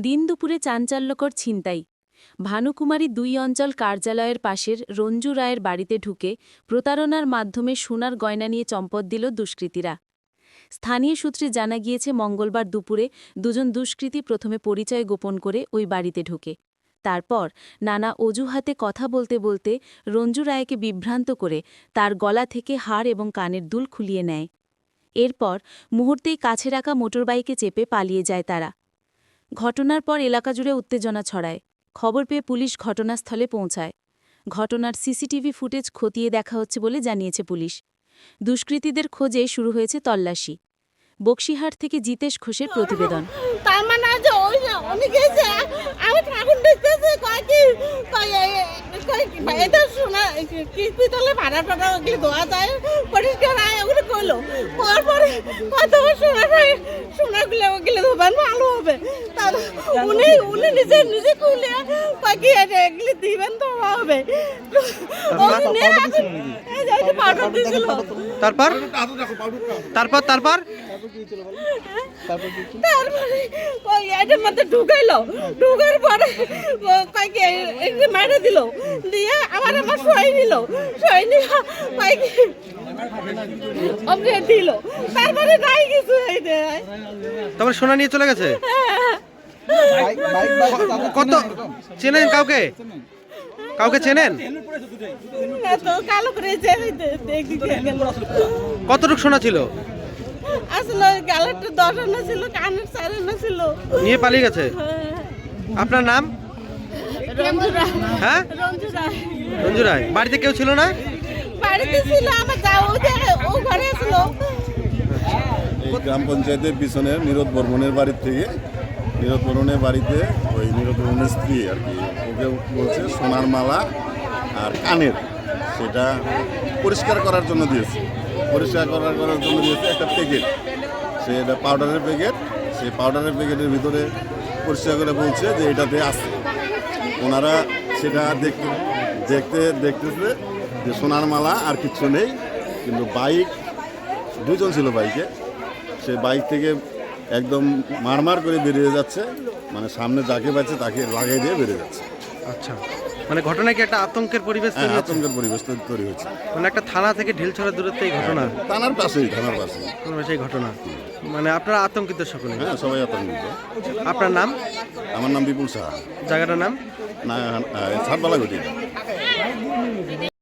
দিন দুপুরে চাঞ্চল্যকর ছিনতাই। ভানুকুমারী দুই অঞ্চল কার্যালয়ের পাশের রঞ্জু রায়ের বাড়িতে ঢুকে প্রতারণার মাধ্যমে সোনার গয়না নিয়ে চম্পট দিল দুষ্কৃতীরা। স্থানীয় সূত্রে জানা গিয়েছে, মঙ্গলবার দুপুরে দুজন দুষ্কৃতী প্রথমে পরিচয় গোপন করে ওই বাড়িতে ঢুকে। তারপর নানা অজুহাতে কথা বলতে বলতে রঞ্জু রায়কে বিভ্রান্ত করে তার গলা থেকে হাড় এবং কানের দুল খুলিয়ে নেয়। এরপর মুহূর্তেই কাছে রাখা মোটরবাইকে চেপে পালিয়ে যায় তারা। ঘটনার পর এলাকা জুড়ে উত্তেজনা ছড়ায় খবর পেয়ে পুলিশ ঘটনাস্থলে পৌঁছায় ঘটনার সিসিটিভি ফুটেজ খতিয়ে দেখা হচ্ছে বলে জানিয়েছে পুলিশ দুষ্কৃতীদের খোঁজে শুরু হয়েছে তল্লাশি বক্সিহাট থেকে জিতেশ ঘোষের প্রতিবেদন তার মানে আমি ঠাকুর দেখতেছি এটা শোনা ভাড়া টাড়া ওগুলি ধোয়া যায় পরিষ্কার করল করার পরে কত সোনা সোনাগুলো ওগুলো ধোবেন ভালো হবে। উনি উনি নিজে নিজে খুলে কি এটা এগুলি দিবেন তো হবে। তারপর? তারপর তারপর তারপরে এটার মধ্যে ঢুকাইলো। ঢুকার পরে কয়েকে মেরে দিল। দিয়ে আবার আমার শোয়াই নিল। শোয়াই নিয়ে কয়েক অমনি দিল তারপরে নাই কিছু এই যে তারপর সোনা নিয়ে চলে গেছে? কত? চেনেন কাউকে? কাউকে চেনেন? কতটুকু সোনা ছিল? আসলে গালেরটা দশ আনা ছিল কানের চার আনা ছিল। নিয়ে পালিয়ে গেছে? আপনার নাম? হ্যাঁ? রঞ্জু রায়। বাড়িতে কেউ ছিল না? এই গ্রাম পঞ্চায়েতের পিছনে নিরোদ বর্মনের বাড়ির থেকে, নিরোদ বর্মনের বাড়িতে ওই নিরোদ বর্মনের স্ত্রী আর কি, ওকে বলছে সোনার মালা আর কানের, সেটা পরিষ্কার করার জন্য দিয়েছে। পরিষ্কার করার করার জন্য দিয়েছে একটা প্যাকেট। সে এটা পাউডারের প্যাকেট সেই পাউডারের প্যাকেটের ভিতরে পরিষ্কার করে বলছে যে এটাতে আছে। ওনারা সেটা দেখতে দেখতে দেখতেছে যে সোনার মালা আর কিচ্ছু নেই কিন্তু বাইক দুজন ছিল বাইকে। সে বাইক থেকে একদম মারমার করে বেরিয়ে যাচ্ছে মানে সামনে যাকে পাচ্ছে তাকে লাগাই দিয়ে বেরিয়ে যাচ্ছে। আচ্ছা মানে ঘটনা কি একটা আতঙ্কের পরিবেশ হ্যাঁ তৈরি আতঙ্কের পরিবেশ তৈরি- হয়েছে মানে একটা থানা থেকে ঢিলছড়া দূরত্বে এই ঘটনা? থানার পাশেই থানার পাশেই। সেই ঘটনা। মানে আপনারা আতঙ্কিত সকলে? হ্যাঁ সবাই আতঙ্কিত। আপনার নাম? আমার নাম বিপুল সাহা। জায়গাটার নাম? না ছাটবালা ঘটি।